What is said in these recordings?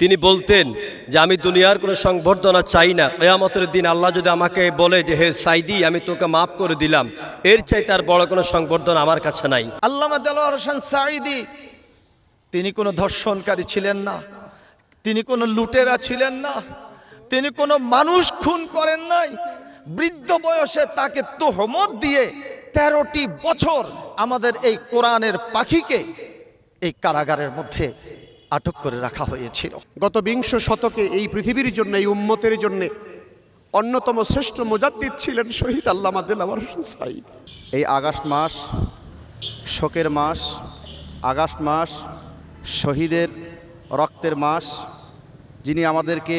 তিনি বলতেন যে, আমি দুনিয়ার কোনো সংবর্ধনা চাই না। কেয়ামতের দিন আল্লাহ যদি আমাকে বলে যে, হে সাইদি, আমি তোকে মাফ করে দিলাম। এর চাই তার বড় কোনো সংবর্ধনা আমার কাছে নাই। আল্লামা সাইদি তিনি কোনো ধর্ষণকারী ছিলেন না। তিনি কোনো লুটেরা ছিলেন না। তিনি কোনো মানুষ খুন করেন নাই। বৃদ্ধ বয়সে তাকে তোহমত দিয়ে তেরোটি বছর আমাদের এই কোরআনের পাখিকে এই কারাগারের মধ্যে আটক করে রাখা হয়েছিল। গত বিংশ শতকে এই পৃথিবীর জন্য এই উম্মতের জন্য অন্যতম শ্রেষ্ঠ মুজাদ্দিদ ছিলেন শহীদ আল্লামা দেলাওয়ার হোসেন সাইদ এই আগস্ট মাস শোকের মাস আগস্ট মাস শহীদের রক্তের মাস যিনি আমাদেরকে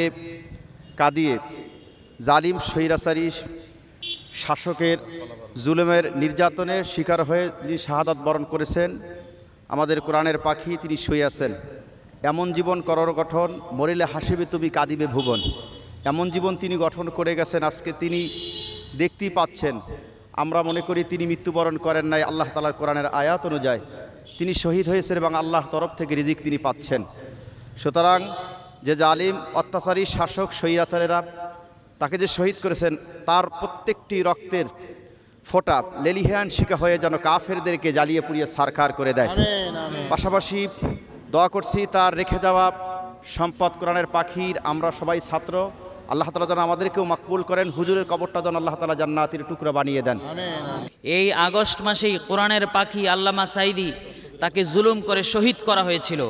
কাঁদিয়ে জালিম স্বৈরাচারী শাসকের জুলুমের নির্যাতনের শিকার হয়ে যিনি শাহাদাত বরণ করেছেন। আমাদের কোরআনের পাখি তিনি শুয়ে আছেন। এমন জীবন করর গঠন মরিলে হাসিবে তুমি কাঁদিবে ভুবন। এমন জীবন তিনি গঠন করে গেছেন আজকে তিনি দেখতেই পাচ্ছেন। আমরা মনে করি তিনি মৃত্যুবরণ করেন নাই আল্লাহ তালার কোরআনের আয়াত অনুযায়ী। তিনি শহীদ হয়েছেন এবং আল্লাহর তরফ থেকে রিজিক তিনি পাচ্ছেন। সুতরাং যে জালিম অত্যাচারী শাসক স্বৈরাচারেরা তাকে যে শহীদ করেছেন তার প্রত্যেকটি রক্তের ফোঁটা লেলিহান শিকা হয়ে যেন কাফেরদেরকে জ্বালিয়ে পুড়িয়ে সারকার করে দেয়। পাশাপাশি দোয়া করছি তার রেখে যাওয়া সম্পদ কোরআনের পাখির, আমরা সবাই ছাত্র। আল্লাহ তালা যেন আমাদেরকেও মাকবুল করেন, হুজুরের কবরটা যেন আল্লাহ তালা জান্নাতের টুকরো বানিয়ে দেন। এই আগস্ট মাসেই কোরআনের পাখি আল্লামা সাইদি তাকে জুলুম করে শহীদ করা হয়েছিল।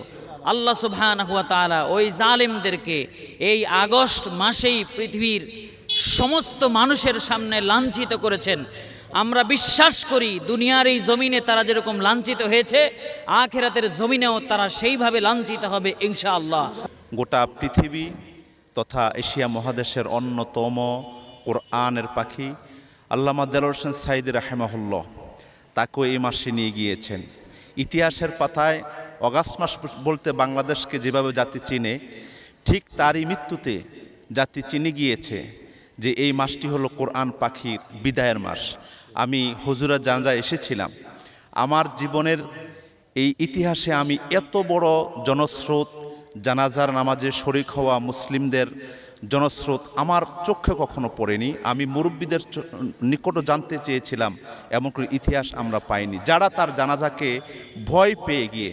আল্লাহ সুবহান হুয়া তাআলা ওই জালেমদেরকে এই আগস্ট মাসেই পৃথিবীর সমস্ত মানুষের সামনে লাঞ্ছিত করেছেন। আমরা বিশ্বাস করি দুনিয়ার এই জমিনে তারা যেরকম লাঞ্ছিত হয়েছে, আখেরাতের জমিনেও তারা সেইভাবে লাঞ্ছিত হবে ইনশাআল্লাহ। গোটা পৃথিবী তথা এশিয়া মহাদেশের অন্যতম কোরআনের পাখি আল্লামা দেলোর হোসেন সাইদ রাহেমাহুল্লাহ তাকেও এই মাসে নিয়ে গিয়েছেন। ইতিহাসের পাতায় অগাস্ট মাস বলতে বাংলাদেশকে যেভাবে জাতি চিনে, ঠিক তারই মৃত্যুতে জাতি চিনে গিয়েছে যে এই মাসটি হলো কোরআন পাখির বিদায়ের মাস। আমি হুজুরা জানজা এসেছিলাম। আমার জীবনের এই ইতিহাসে আমি এত বড় জনস্রোত, জানাজার নামাজে শরিক হওয়া মুসলিমদের জনস্রোত আমার চোখে কখনো পড়েনি। আমি মুরব্বীদের নিকটও জানতে চেয়েছিলাম, এমন করে ইতিহাস আমরা পাইনি। যারা তার জানাজাকে ভয় পেয়ে গিয়ে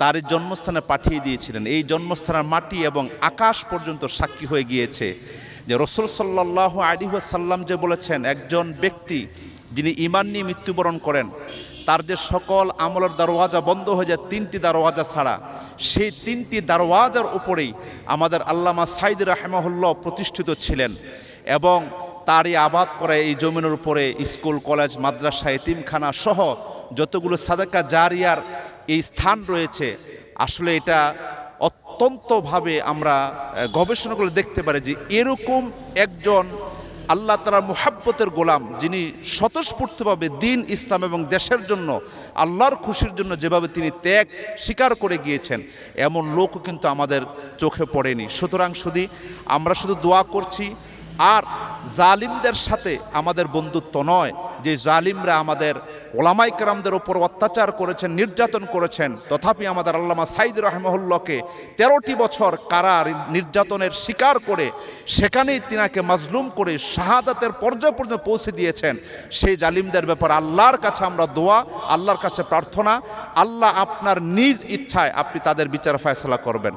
তার জন্মস্থানে পাঠিয়ে দিয়েছিলেন, এই জন্মস্থানের মাটি এবং আকাশ পর্যন্ত সাক্ষী হয়ে গিয়েছে যে রসুল সাল্লাহ আলী সাল্লাম যে বলেছেন, একজন ব্যক্তি যিনি ইমান নিয়ে মৃত্যুবরণ করেন, তার যে সকল আমলের দরওয়াজা বন্ধ হয়ে যায়, তিনটি দরওয়াজা ছাড়া। সেই তিনটি দরওয়াজার উপরেই আমাদের আল্লামা সাইদ রাহেমাহুল্লাহ প্রতিষ্ঠিত ছিলেন এবং তারই আবাদ করা এই জমিনের উপরে স্কুল, কলেজ, মাদ্রাসা, এতিমখানা সহ যতগুলো সাদাকা জারিয়ার এই স্থান রয়েছে, আসলে এটা অত্যন্তভাবে আমরা গবেষণা করে দেখতে পারি যে এরকম একজন আল্লাহ তালার মোহাব্বতের গোলাম, যিনি স্বতঃস্ফূর্তভাবে দিন, ইসলাম এবং দেশের জন্য, আল্লাহর খুশির জন্য যেভাবে তিনি ত্যাগ স্বীকার করে গিয়েছেন, এমন লোকও কিন্তু আমাদের চোখে পড়েনি। সুতরাং শুধু আমরা শুধু দোয়া করছি, আর জালিমদের সাথে আমাদের বন্ধুত্ব নয়, যে জালিমরা আমাদের ওলামাই কারামদের ওপর অত্যাচার করেছেন, নির্যাতন করেছেন। তথাপি আমাদের আল্লামা সাইদ রহমহল্লাকে তেরোটি বছর কারার নির্যাতনের শিকার করে সেখানেই তিনাকে মাজলুম করে শাহাদাতের পর্যায় পর্যন্ত পৌঁছে দিয়েছেন। সেই জালিমদের ব্যাপারে আল্লাহর কাছে আমরা দোয়া, আল্লাহর কাছে প্রার্থনা, আল্লাহ আপনার নিজ ইচ্ছায় আপনি তাদের বিচার ফয়সলা করবেন।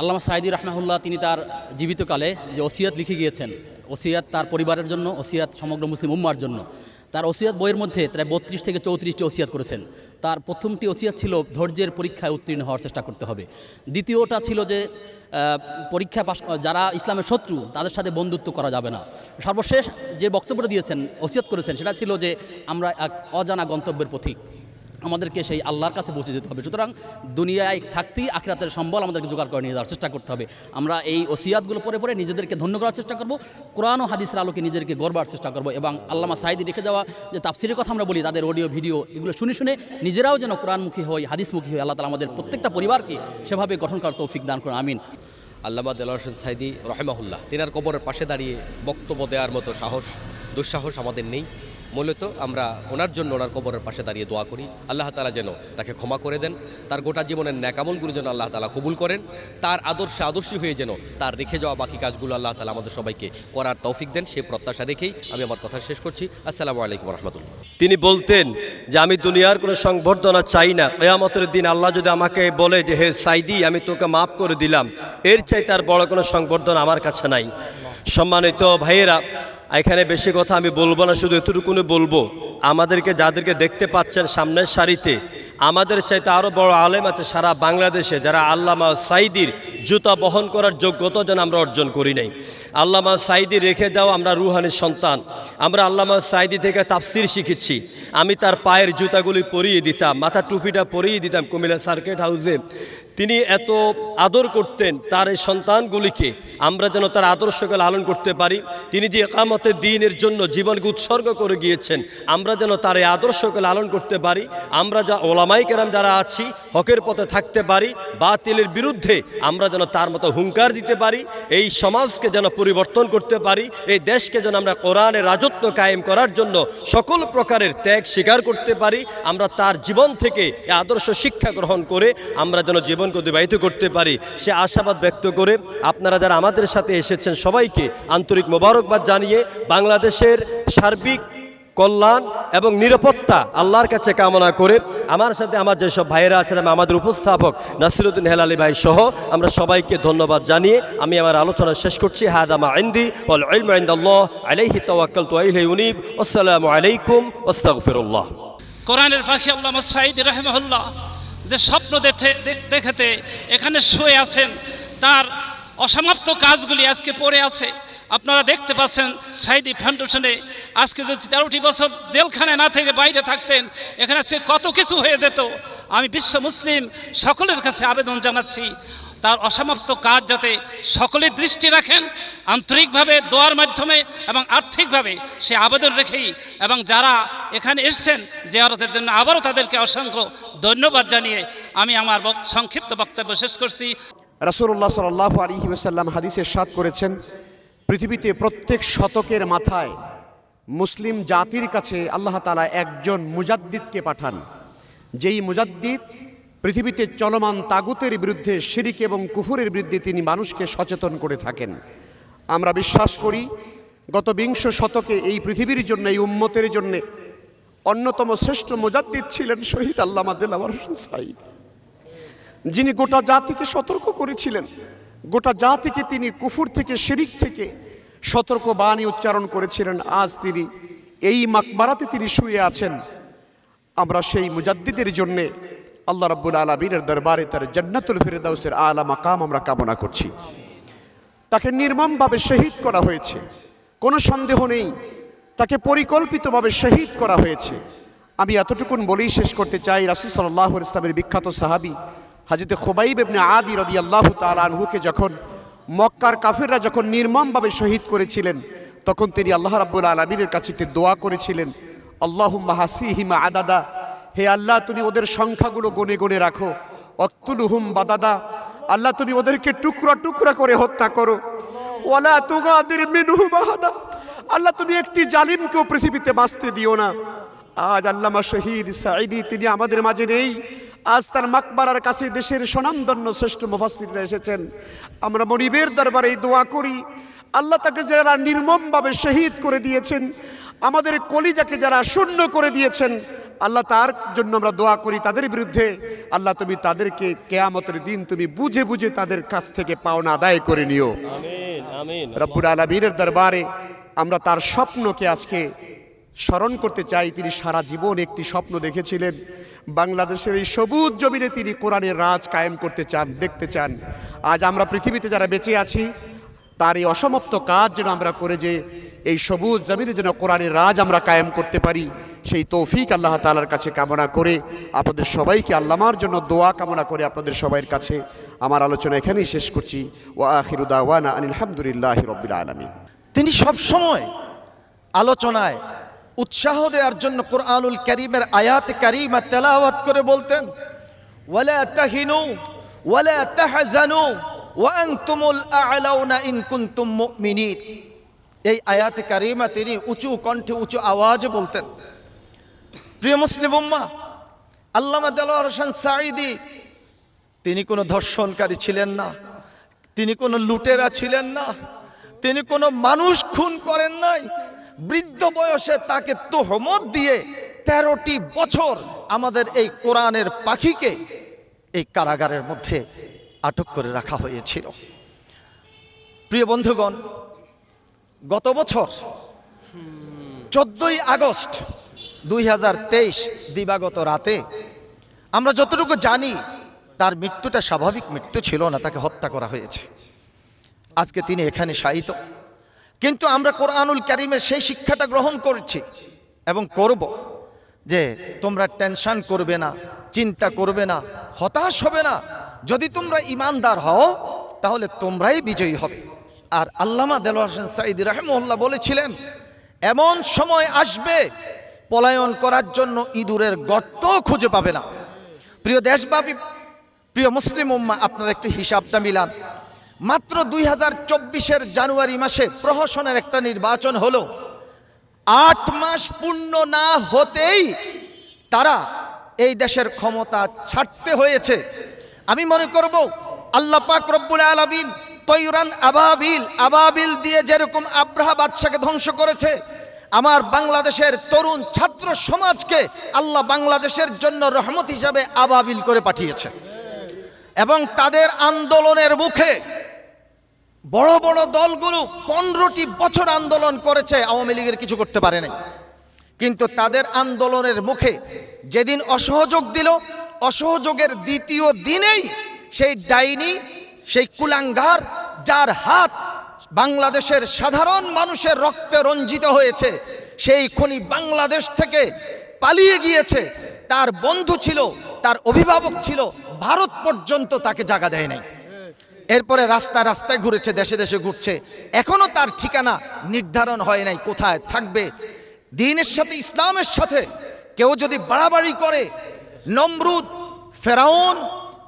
আল্লামা সাইদি রহমাহুল্লাহ তিনি তার জীবিতকালে যে ওসিয়াত লিখে গিয়েছেন, ওসিয়াত তার পরিবারের জন্য, ওসিয়াত সমগ্র মুসলিম উম্মার জন্য। তার ওসিয়াত বইয়ের মধ্যে প্রায় বত্রিশ থেকে চৌত্রিশটি ওসিয়াত করেছেন। তার প্রথমটি ওসিয়াত ছিল ধৈর্যের পরীক্ষায় উত্তীর্ণ হওয়ার চেষ্টা করতে হবে। দ্বিতীয়টা ছিল যে পরীক্ষা পাশ, যারা ইসলামের শত্রু, তাদের সাথে বন্ধুত্ব করা যাবে না। সর্বশেষ যে বক্তব্যটা দিয়েছেন, ওসিয়াত করেছেন, সেটা ছিল যে, আমরা এক অজানা গন্তব্যের পথিক। আমাদেরকে সেই আল্লাহর কাছে পৌঁছে যেতে হবে। সুতরাং দুনিয়ায় থাকতেই আখরাতের সম্বল আমাদেরকে জোগাড় করে নিয়ে যাওয়ার চেষ্টা করতে হবে। আমরা এই ওসিয়াতগুলো পরে পরে নিজেদেরকে ধন্য করার চেষ্টা করব, কোরআন ও হাদিসের আলোকে নিজেদেরকে গড়বার চেষ্টা করব এবং আল্লামা সাইদি রেখে যাওয়া যে তাফসিরের কথা আমরা বলি, তাদের অডিও, ভিডিও, এগুলো শুনে শুনে নিজেরাও যেন কোরআনমুখী হই, হাদিসমুখী হই, আল্লাহ তালা আমাদের প্রত্যেকটা পরিবারকে সেভাবে গঠন করার তৌফিক দান করুন, আমিন। আল্লামা হোসেন সাইদি রহেমাহুল্লাহ, তিনার কবরের পাশে দাঁড়িয়ে বক্তব্য দেওয়ার মতো সাহস, দুঃসাহস আমাদের নেই। মূলত আমরা ওনার জন্য ওনার কবরের পাশে দাঁড়িয়ে দোয়া করি। আল্লাহ তালা যেন তাকে ক্ষমা করে দেন। তার গোটা জীবনের ন্যাকামলগুলো যেন আল্লাহ তালা কবুল করেন। তার আদর্শে আদর্শী হয়ে যেন তার রেখে যাওয়া বাকি কাজগুলো আল্লাহ তালা আমাদের সবাইকে করার তৌফিক দেন, সে প্রত্যাশা রেখেই আমি আমার কথা শেষ করছি। আসসালামু আলাইকুম রহমতুল্লাহ। তিনি বলতেন যে, আমি দুনিয়ার কোনো সংবর্ধনা চাই না। কেয়ামতের দিন আল্লাহ যদি আমাকে বলে যে, হে সাইদি, আমি তোকে মাফ করে দিলাম। এর চাই তার বড় কোনো সংবর্ধনা আমার কাছে নাই। সম্মানিত ভাইয়েরা এখানে বেশি কথা আমি বলব না, শুধু এতটুকুনি বলব। আমাদেরকে যাদেরকে দেখতে পাচ্ছেন সামনের সারিতে, আমাদের চাইতে আরও বড় আলেম আছে সারা বাংলাদেশে, যারা আল্লামা সাইদির জুতা বহন করার যোগ্যতা যেন আমরা অর্জন করি নাই। আল্লামা সাইদি রেখে দাও, আমরা রুহানির সন্তান। আমরা আল্লামা সাইদি থেকে তাফসির শিখেছি। আমি তার পায়ের জুতাগুলি পরিয়ে দিতাম, মাথা টুপিটা পরিয়ে দিতাম কুমিল্লা সার্কিট হাউসে। তিনি এত আদর করতেন তার এই সন্তানগুলিকে, আমরা যেন তার আদর্শকে লালন করতে পারি। তিনি যে একামতের দিনের জন্য জীবনকে উৎসর্গ করে গিয়েছেন, আমরা যেন তার এই আদর্শকে লালন করতে পারি। আমরা যা ওলামাই কেরাম যারা আছি, হকের পথে থাকতে পারি, বাতিলের বিরুদ্ধে আমরা যেন তার মতো হুঙ্কার দিতে পারি। এই সমাজকে যেন পরিবর্তন করতে পারি, এই দেশকে যেন আমরা কোরআনের রাজত্ব কায়েম করার জন্য সকল প্রকারের ত্যাগ স্বীকার করতে পারি, আমরা তার জীবন থেকে আদর্শ শিক্ষা গ্রহণ করে আমরা যেন জীবনকে অতিবাহিত করতে পারি। সে আশাবাদ ব্যক্ত করে আপনারা যারা আমাদের সাথে এসেছেন সবাইকে আন্তরিক মোবারকবাদ জানিয়ে বাংলাদেশের সার্বিক কল্যাণ এবং নিরাপত্তা আল্লাহর কাছে কামনা করে আমার সাথে আমার যেসব ভাইয়েরা আছেন আমাদের উপস্থাপক নাসিরুদ্দিন হেলালি ভাই সহ আমরা সবাইকে ধন্যবাদ জানিয়ে আমি আমার আলোচনা শেষ করছি। হাদামা আইন্দি ইলমু ইনদাল্লাহ আলাইহি তাওয়াক্কালতু আলাইহি উনীব আসসালামু আলাইকুম আস্তাগফিরুল্লাহ। কোরআনের পাখি আল্লাহ সাইদ রহমহুল্লাহ যে স্বপ্ন দেখতে দেখ- এখানে শুয়ে আছেন, তার অসমাপ্ত কাজগুলি আজকে পড়ে আছে। আপনারা দেখতে পাচ্ছেন সাইদি ফাউন্ডেশনে আজকে যদি তেরোটি বছর জেলখানে না থেকে বাইরে থাকতেন, এখানে সে কত কিছু হয়ে যেত। আমি বিশ্ব মুসলিম সকলের কাছে আবেদন জানাচ্ছি, তার অসমাপ্ত কাজ যাতে সকলে দৃষ্টি রাখেন, আন্তরিকভাবে দোয়ার মাধ্যমে এবং আর্থিকভাবে সে আবেদন রেখেই এবং যারা এখানে এসছেন জিয়ারতের জন্য আবারও তাদেরকে অসংখ্য ধন্যবাদ জানিয়ে আমি আমার সংক্ষিপ্ত বক্তব্য শেষ করছি। রাসূলুল্লাহ সাল্লাল্লাহু আলাইহি ওয়াসাল্লাম হাদিসে সাত করেছেন পৃথিবীতে প্রত্যেক শতকের মাথায় মুসলিম জাতির কাছে আল্লাহ তাআলা একজন মুজাদ্দিদকে পাঠান। যেই মুজাদ্দিদ পৃথিবীতে চলমান তাগুতের বিরুদ্ধে শিরিক এবং কুফুরের বিরুদ্ধে তিনি মানুষকে সচেতন করে থাকেন। আমরা বিশ্বাস করি, গত বিংশ শতকে এই পৃথিবীর জন্য, এই উম্মতের জন্যে অন্যতম শ্রেষ্ঠ মুজাদ্দিদ ছিলেন শহীদ হোসেন সাইদ যিনি গোটা জাতিকে সতর্ক করেছিলেন। গোটা জাতিকে তিনি কুফুর থেকে, শিরিক থেকে সতর্ক বাণী উচ্চারণ করেছিলেন। আজ তিনি এই মাকবারাতে তিনি শুয়ে আছেন। আমরা সেই মুজাদ্দিদের জন্যে আল্লাহ রাব্বুল আলমিনের দরবারে তার জান্নাতুল ফিরদাউসের আলা মাকাম আমরা কামনা করছি। তাকে নির্মমভাবে শহীদ করা হয়েছে। কোনো সন্দেহ নেই, তাকে পরিকল্পিতভাবে শহীদ করা হয়েছে। আমি এতটুকুন বলেই শেষ করতে চাই। রাসুল সাল্লাহ ইসলামের বিখ্যাত সাহাবি হাজিতে খোবাইব এবনে আদি রদি আল্লাহ তালহুকে যখন মক্কার কাফেররা যখন নির্মমভাবে শহীদ করেছিলেন, তখন তিনি আল্লাহ রাব্বুল আলমিনের কাছে একটি দোয়া করেছিলেন আল্লাহ হাসিহিমা আদাদা, হে আল্লাহ তুমি ওদের সংখ্যাগুলো গনে গনে রাখো অক্তুলুহুম বাদাদা, আল্লাহ তুমি ওদেরকে টুকরা টুকরা করে হত্যা করো, ওয়ালা তুগাদির মিনহু আল্লাহ তুমি একটি জালিমকেও পৃথিবীতে বাঁচতে দিও না। আজ আল্লামা শহীদ সাইদি তিনি আমাদের মাঝে নেই আজ তার মাকবারার কাছে দেশের স্বনামধন্য শ্রেষ্ঠ মুফাসসিররা এসেছেন। আমরা মনিবের দরবারে এই দোয়া করি। আল্লাহ তাকে যারা নির্মমভাবে শহীদ করে দিয়েছেন আমাদের কলিজাকে যারা শূন্য করে দিয়েছেন আল্লাহ তার জন্য আমরা দোয়া করি তাদের বিরুদ্ধে। আল্লাহ তুমি তাদেরকে কেয়ামতের দিন তুমি বুঝে বুঝে তাদের কাছ থেকে পাওনা আদায় করে নিও। রব্বুল আলমীর দরবারে আমরা তার স্বপ্নকে আজকে স্মরণ করতে চাই। তিনি সারা জীবন একটি স্বপ্ন দেখেছিলেন। বাংলাদেশের এই সবুজ জমিনে তিনি কোরআনের রাজ কায়েম করতে চান, দেখতে চান। আজ আমরা পৃথিবীতে যারা বেঁচে আছি, তার এই অসমাপ্ত কাজ যেন আমরা করে যে এই সবুজ জমিনে যেন কোরআনের রাজ আমরা কায়েম করতে পারি, সেই তৌফিক আল্লাহ তালার কাছে কামনা করে আপনাদের সবাইকে আল্লামার জন্য দোয়া কামনা করে আপনাদের সবাইয়ের কাছে আমার আলোচনা এখানেই শেষ করছি। ওয়া আখিরুদাওয়ানা আলহামদুলিল্লাহ রবিল আলমী তিনি সব সময় আলোচনায় উৎসাহ দেওয়ার জন্য কোরআনুল করিমের আয়াত করিমা তেলাওয়াত করে বলতেন, ওয়ালা তাহিনু, ওয়ালা তাহজানু, ওয়া আনতুমুল আ'লাউনা ইন কুনতুম মুমিনিন। এই আয়াতে কারিমা তিনি উঁচু কণ্ঠে উঁচু আওয়াজে বলতেন, প্রিয় মুসলিম উম্মা, আল্লামা দেলোয়ার হোসেন সাঈদি, তিনি কোনো ধর্ষণকারী ছিলেন না, তিনি কোনো লুটেরা ছিলেন না, তিনি কোনো মানুষ খুন করেন নাই বৃদ্ধ বয়সে তাকে তোহমত দিয়ে তেরোটি বছর আমাদের এই কোরআনের পাখিকে এই কারাগারের মধ্যে আটক করে রাখা হয়েছিল। প্রিয় বন্ধুগণ, গত বছর চোদ্দই আগস্ট দুই হাজার তেইশ দিবাগত রাতে আমরা যতটুকু জানি, তার মৃত্যুটা স্বাভাবিক মৃত্যু ছিল না, তাকে হত্যা করা হয়েছে। আজকে তিনি এখানে শায়িত। কিন্তু আমরা কোরআনুল কারিমের সেই শিক্ষাটা গ্রহণ করছি এবং করব যে তোমরা টেনশন করবে না, চিন্তা করবে না, হতাশ হবে না। যদি তোমরা ইমানদার হও, তাহলে তোমরাই বিজয়ী হবে। আর আল্লামা দেল হোসেন সাইদ রহমল্লা বলেছিলেন, এমন সময় আসবে, পলায়ন করার জন্য ইঁদুরের গর্ত খুঁজে পাবে না। প্রিয় দেশব্যাপী, প্রিয় মুসলিম উম্মা, আপনারা একটু হিসাবটা মিলান। মাত্র দুই হাজার চব্বিশের জানুয়ারি মাসে প্রহসনের একটা নির্বাচন হলো। আট মাস পূর্ণ না হতেই তারা এই দেশের ক্ষমতা ছাড়তে হয়েছে। আমি মনে করব, আল্লাহ পাক রব্বুল আলামিন তৈরান আবাবিল আবাবিল দিয়ে যেরকম আব্রাহা বাদশাকে ধ্বংস করেছে, আমার বাংলাদেশের তরুণ ছাত্র সমাজকে আল্লাহ বাংলাদেশের জন্য রহমত হিসাবে আবাবিল করে পাঠিয়েছে। এবং তাদের আন্দোলনের মুখে বড় বড় দলগুলো পনেরোটি বছর আন্দোলন করেছে, আওয়ামী লীগের কিছু করতে পারে নাই। কিন্তু তাদের আন্দোলনের মুখে যেদিন অসহযোগ দিল, অসহযোগের দ্বিতীয় দিনেই সেই ডাইনি, সেই কুলাঙ্গার, যার হাত বাংলাদেশের সাধারণ মানুষের রক্তে রঞ্জিত হয়েছে, সেই খনি বাংলাদেশ থেকে পালিয়ে গিয়েছে। তার বন্ধু ছিল, তার অভিভাবক ছিল, ভারত পর্যন্ত তাকে জায়গা দেয় নাই। এরপরে রাস্তায় রাস্তায় ঘুরেছে, দেশে দেশে ঘুরছে। এখনও তার ঠিকানা নির্ধারণ হয় নাই, কোথায় থাকবে? দিনের সাথে, ইসলামের সাথে কেউ যদি বাড়াবাড়ি করে, নমরুদ, ফেরাউন,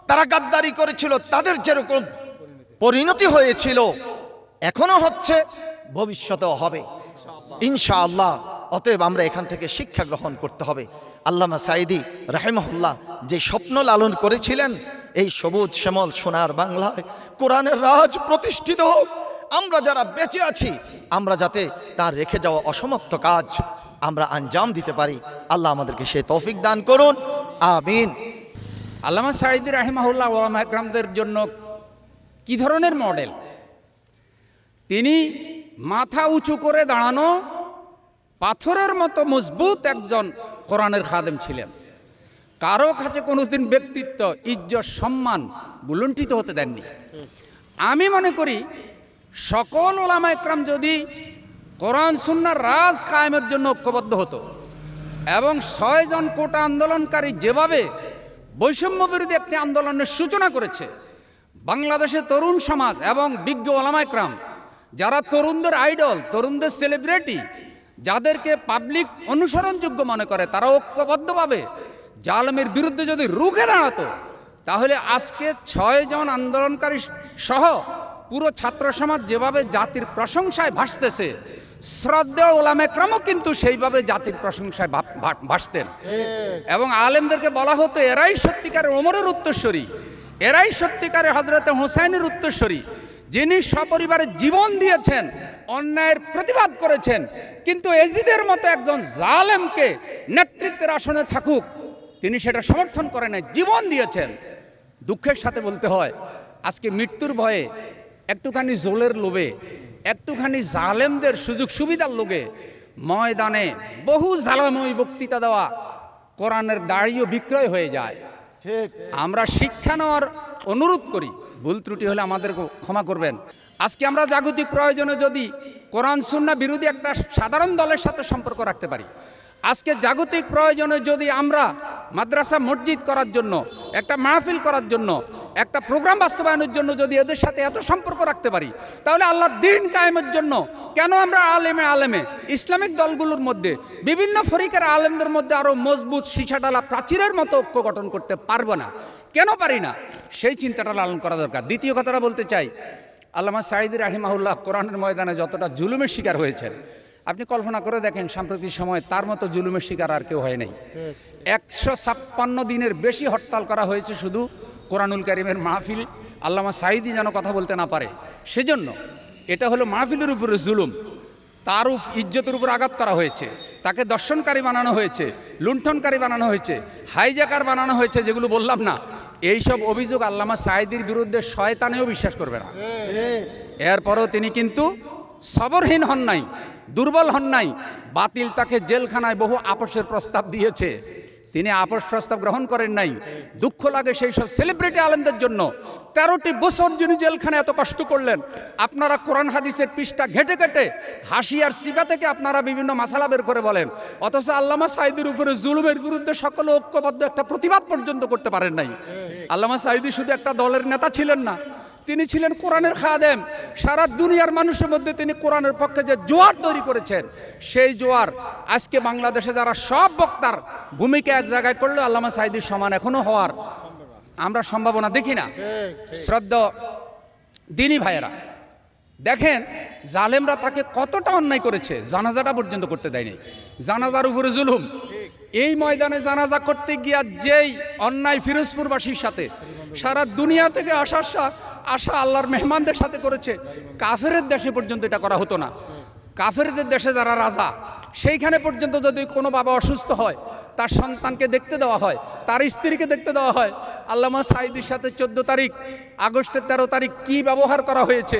তারা গাদ্দারি করেছিল, তাদের যেরকম পরিণতি হয়েছিল, এখনও হচ্ছে, ভবিষ্যতেও হবে। ইনশাআল্লাহ, অতএব আমরা এখান থেকে শিক্ষা গ্রহণ করতে হবে। আল্লামা সাইদি রাহেমহল্লা যে স্বপ্ন লালন করেছিলেন এই সবুজ শ্যামল সোনার বাংলায় কোরআনের রাজ প্রতিষ্ঠিত হোক। আমরা যারা বেঁচে আছি, আমরা যাতে তার রেখে যাওয়া অসমাপ্ত কাজ আমরা আঞ্জাম দিতে পারি। আল্লাহ আমাদেরকে সে তৌফিক দান করুন। আমিন। আল্লামা সাইদি রাহিমাহুল্লাহ ওলামা একরামদের জন্য কি ধরনের মডেল? তিনি মাথা উঁচু করে দাঁড়ানো পাথরের মতো মজবুত একজন কোরআনের খাদেম ছিলেন। কারও কাছে কোনোদিন ব্যক্তিত্ব, ইজ্জত, সম্মান বুলুণ্ঠিত হতে দেননি। আমি মনে করি সকল ওলামা একরাম যদি কোরআন, সুন্নার রাজ কায়েমের জন্য ঐক্যবদ্ধ হতো এবং ছয়জন কোটা আন্দোলনকারী যেভাবে বৈষম্য বিরোধী একটি আন্দোলনের সূচনা করেছে বাংলাদেশের তরুণ সমাজ এবং বিজ্ঞ ওলামাইকরাম যারা তরুণদের আইডল, তরুণদের সেলিব্রিটি, যাদেরকে পাবলিক অনুসরণযোগ্য মনে করে, তারা ঐক্যবদ্ধভাবে জালমের বিরুদ্ধে যদি রুখে দাঁড়াতো তাহলে আজকে ছয়জন আন্দোলনকারী সহ পুরো ছাত্র সমাজ যেভাবে জাতির প্রশংসায় ভাসতেছে শ্রদ্ধেয় ওলামেক্রমও কিন্তু সেইভাবে জাতির প্রশংসায় ভাসতেন। এবং আলেমদেরকে বলা হতো এরাই সত্যিকারের ওমরের উত্তরস্বরী এরাই সত্যিকারের হজরতে হোসাইনের উত্তরস্বরী যিনি সপরিবারে জীবন দিয়েছেন অন্যায়ের প্রতিবাদ করেছেন। কিন্তু এজিদের মতো একজন জালেমকে নেতৃত্বের আসনে থাকুক তিনি সেটা সমর্থন করে নাই, জীবন দিয়েছেন। দুঃখের সাথে বলতে হয় আজকে মৃত্যুর ভয়ে একটুখানি জোলের লোভে একটুখানি জালেমদের সুযোগ সুবিধার লোভে ময়দানে বহু জালাময় বক্তৃতা দেওয়া কোরআনের দাড়িও বিক্রয় হয়ে যায়। ঠিক। আমরা শিক্ষা নেওয়ার অনুরোধ করি ভুল ত্রুটি হলে আমাদের ক্ষমা করবেন। আজকে আমরা জাগতিক প্রয়োজনে যদি কোরআন সুন্না বিরোধী একটা সাধারণ দলের সাথে সম্পর্ক রাখতে পারি আজকে জাগতিক প্রয়োজনে যদি আমরা মাদ্রাসা মসজিদ করার জন্য, একটা মাহফিল করার জন্য, একটা প্রোগ্রাম বাস্তবায়নের জন্য যদি এদের সাথে এত সম্পর্ক রাখতে পারি, তাহলে আল্লাহ দিন কায়েমের জন্য কেন আমরা আলেমে আলেমে, ইসলামিক দলগুলোর মধ্যে, বিভিন্ন ফরিকের আলেমদের মধ্যে আরও মজবুত শিশাডালা প্রাচীরের মতো ঐক্য গঠন করতে পারব না? কেন পারি না? সেই চিন্তাটা লালন করা দরকার। দ্বিতীয় কথাটা বলতে চাই, আল্লামা সাইদি রাহিমাহুল্লাহ কোরআনের ময়দানে যতটা জুলুমের শিকার হয়েছেন আপনি কল্পনা করে দেখেন সাম্প্রতিক সময় তার মতো জুলুমের শিকার আর কেউ হয় নাই। একশো ছাপ্পান্ন দিনের বেশি হরতাল করা হয়েছে শুধু কোরআনুল করিমের মাহফিল। আল্লামা সাইদি যেন কথা বলতে না পারে। সেজন্য এটা হলো মাহফিলের উপরে জুলুম। তার ইজ্জতের উপর আঘাত করা হয়েছে। তাকে দর্শনকারী বানানো হয়েছে লুণ্ঠনকারী বানানো হয়েছে হাইজ্যাকার বানানো হয়েছে যেগুলো বললাম না এইসব অভিযোগ আল্লামা সাইদির বিরুদ্ধে শয়তানেও বিশ্বাস করবে না। এরপরও তিনি কিন্তু সবরহীন হন নাই। দুর্বল হন নাই। বাতিল তাকে জেলখানায় বহু আপোষের প্রস্তাব দিয়েছে। তিনি আপোষ প্রস্তাব গ্রহণ করেন নাই। দুঃখ লাগে সেই সব সেলিব্রিটি আলেমদের জন্য। তেরোটি বছর যিনি জেলখানে এত কষ্ট করলেন, আপনারা কোরআন হাদিসের পৃষ্ঠা ঘেটে ঘেটে, হাসি আর সিবা থেকে আপনারা বিভিন্ন মাসালা বের করে বলেন। অথচ আল্লামা সাইদির উপরে জুলুমের বিরুদ্ধে সকলে ঐক্যবদ্ধ একটা প্রতিবাদ পর্যন্ত করতে পারেন নাই। আল্লামা সাইদি শুধু একটা দলের নেতা ছিলেন না তিনি ছিলেন কোরআনের খাদেম। সারা দুনিয়ার মানুষের মধ্যে তিনি কোরআনের পক্ষে যে জোয়ার তৈরি করেছেন সেই জোয়ার আজকে বাংলাদেশে যারা সব বক্তার ভূমিকা এক জায়গায় করলে আল্লামা সাইদির সমান এখনও হওয়ার আমরা সম্ভাবনা দেখি না। শ্রদ্ধা দিনী ভাইয়েরা দেখেন জালেমরা তাকে কতটা অন্যায় করেছে জানাজাটা পর্যন্ত করতে দেয়নি। জানাজার উপরে জুলুম। এই ময়দানে জানাজা করতে গিয়া যেই অন্যায় ফিরোজপুরবাসীর সাথে সারা দুনিয়া থেকে আসা আসা আল্লাহর মেহমানদের সাথে করেছে। কাফেরের দেশে পর্যন্ত এটা করা হতো না। কাফেরদের দেশে যারা রাজা, সেইখানে পর্যন্ত যদি কোনো বাবা অসুস্থ হয়, তার সন্তানকে দেখতে দেওয়া হয়, তার স্ত্রীকে দেখতে দেওয়া হয়, আল্লামা সাইদির সাথে চোদ্দ তারিখ, আগস্টের তেরো তারিখ কি ব্যবহার করা হয়েছে?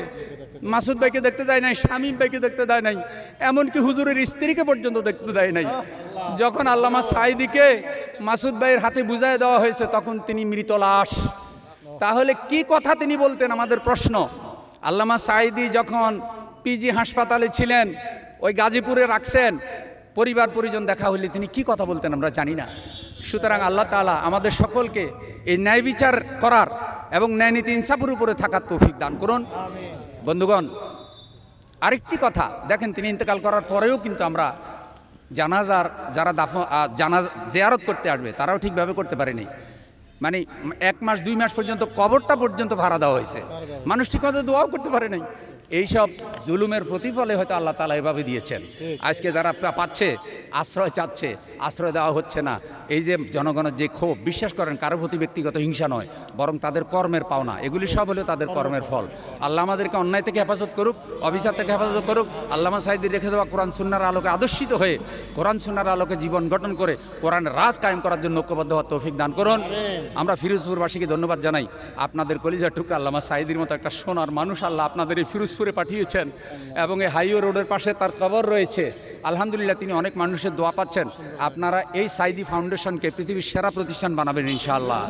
মাসুদ ভাইকে দেখতে দেয় নাই, শামীম ভাইকে দেখতে দেয় নাই, এমনকি হুজুরের স্ত্রীকে পর্যন্ত দেখতে দেয় নাই। যখন আল্লামা সাইদিকে মাসুদ ভাইয়ের হাতে বুঝায় দেওয়া হয়েছে, তখন তিনি মৃত লাশ। তাহলে কি কথা তিনি বলতেন আমাদের প্রশ্ন? আল্লামা সাইদি যখন পিজি হাসপাতালে ছিলেন, ওই গাজীপুরে রাখছেন, পরিবার পরিজন দেখা হলে তিনি কি কথা বলতেন আমরা জানি না। সুতরাং আল্লাহ তাআলা আমাদের সকলকে এই ন্যায় বিচার করার এবং ন্যায় নীতি ইনসাফের উপরে থাকার তৌফিক দান করুন। বন্ধুগণ, আরেকটি কথা, দেখেন তিনি ইন্তেকাল করার পরেও কিন্তু আমরা জানাজার যারা দাফ জানাজ জেয়ারত করতে আসবে, তারাও ঠিকভাবে করতে পারেনি। মানে এক মাস, দুই মাস পর্যন্ত কবরটা পর্যন্ত ভাড়া দেওয়া হয়েছে। মানুষ ঠিকমতো দোয়াও করতে পারে নাই। এইসব জুলুমের প্রতিফলে হয়তো আল্লাহ তালা এভাবে দিয়েছেন। আজকে যারা পাচ্ছে, আশ্রয় চাচ্ছে, আশ্রয় দেওয়া হচ্ছে না। এই যে জনগণের যে ক্ষোভ, বিশ্বাস করেন কারও প্রতি ব্যক্তিগত হিংসা নয়, বরং তাদের কর্মের পাওনা। এগুলি সব হলো তাদের কর্মের ফল। আল্লাহ আমাদেরকে অন্যায় থেকে হেফাজত করুক অভিশাপ থেকে হেফাজত করুক, আল্লামা সাইদি রেখে যাওয়া কোরআন সুন্নার আলোকে আদর্শিত হয়ে, কোরআন সুন্নার আলোকে জীবন গঠন করে কোরআন রাজ কায়েম করার জন্য ঐক্যবদ্ধ হওয়ার তৌফিক দান করুন। আমরা ফিরোজপুরবাসীকে ধন্যবাদ জানাই। আপনাদের কলিজার টুকরা আল্লামা সাইদির মতো একটা সোনার মানুষ, আল্লাহ আপনাদের এই ফিরোজপুরে পাঠিয়েছেন এবং এই হাইওয়ে রোডের পাশে তার কবর রয়েছে। আলহামদুলিল্লাহ তিনি অনেক মানুষের দোয়া পাচ্ছেন। আপনারা এই সাইদি ফাউন্ডেশনকে পৃথিবীর সেরা প্রতিষ্ঠান বানাবেন ইনশাআল্লাহ।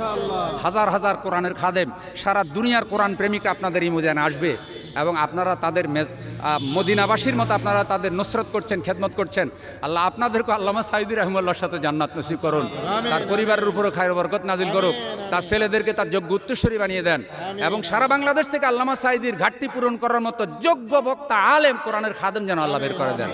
হাজার হাজার কোরআনের খাদেম, সারা দুনিয়ার কোরআন প্রেমিক আপনাদের এই ময়দানে আসবে। এবং আপনারা তাদের মেজ মদিনাবাসীর মতো আপনারা তাদের নসরত করছেন খেদমত করছেন। আল্লাহ আপনাদেরকে আল্লামা সাইদি রহমুল্লাহর সাথে জান্নাত নসিব করুন। তার পরিবারের উপরও খায়ের বরকত নাজিল করুক। তার ছেলেদেরকে তার যোগ্য উত্তরস্বরী বানিয়ে দেন। এবং সারা বাংলাদেশ থেকে আল্লামা সাইদির ঘাটতি পূরণ করার মতো যোগ্য বক্তা আলেম কোরআনের খাদেম যেন আল্লাহ বের করে দেন।